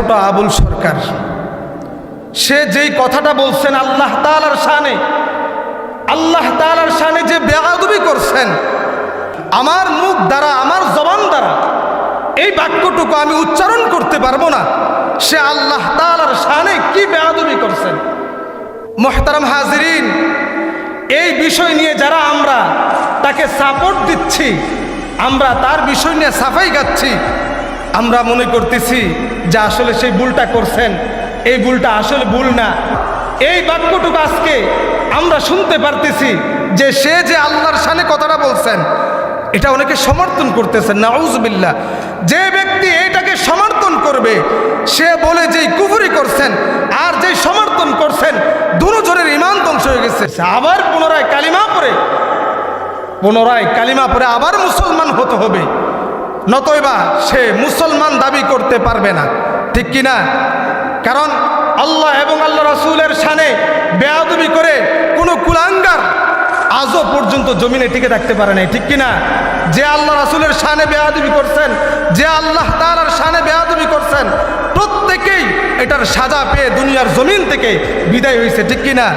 ছোট আবুল সরকার। সে যেই কথাটা বলছেন আল্লাহ তালার শানে, আল্লাহ তালার শানে যে বেয়াদবি করছেন, আমার মুখ দ্বারা, আমার জবান দ্বারা, এই বাক্যটুকু আমি উচ্চারণ করতে পারব না। সে আল্লাহ তালার শানে কি বেয়াদবি করছেন? মোহতারাম হাজরিন, এই বিষয় নিয়ে যারা আমরা তাকে সাপোর্ট দিচ্ছি, আমরা তার বিষয় নিয়ে সাফাই গাচ্ছি আমরা মনে করতেছি যে আসলে সেই ভুলটা করছেন। এই ভুলটা আসলে ভুল না। এই বাক্যটুকু আজকে আমরা শুনতে পারতেছি যে সে যে আল্লাহর সানে কথাটা বলছেন, এটা অনেকে সমর্থন করতেছেন নাউজবিল্লা যে ব্যক্তি এটাকে সমর্থন করবে, সে বলে যেই কুফুরি করছেন আর যেই সমর্থন করছেন দুজনের ইমান ধ্বংস হয়ে গেছে। আবার পুনরায় কালিমা পরে পুনরায় কালিমা পরে আবার মুসলমান হতে হবে। নতইবা সে মুসলমান দাবি করতে পারবে না। ঠিক কি না কারণ আল্লাহ এবং আল্লাহ রাসূলের শানে বেয়াদবি করে কোনো কুলাঙ্গার আজও পর্যন্ত জমিনে টিকে থাকতে পারে নাই। ঠিক কি না যে আল্লাহ রাসুলের শানে বেয়াদবি করছেন, যে আল্লাহ তাআলার শানে বেয়াদবি করছেন, প্রত্যেকেই এটার সাজা পেয়ে দুনিয়ার জমিন থেকে বিদায় হয়েছে। ঠিক কি না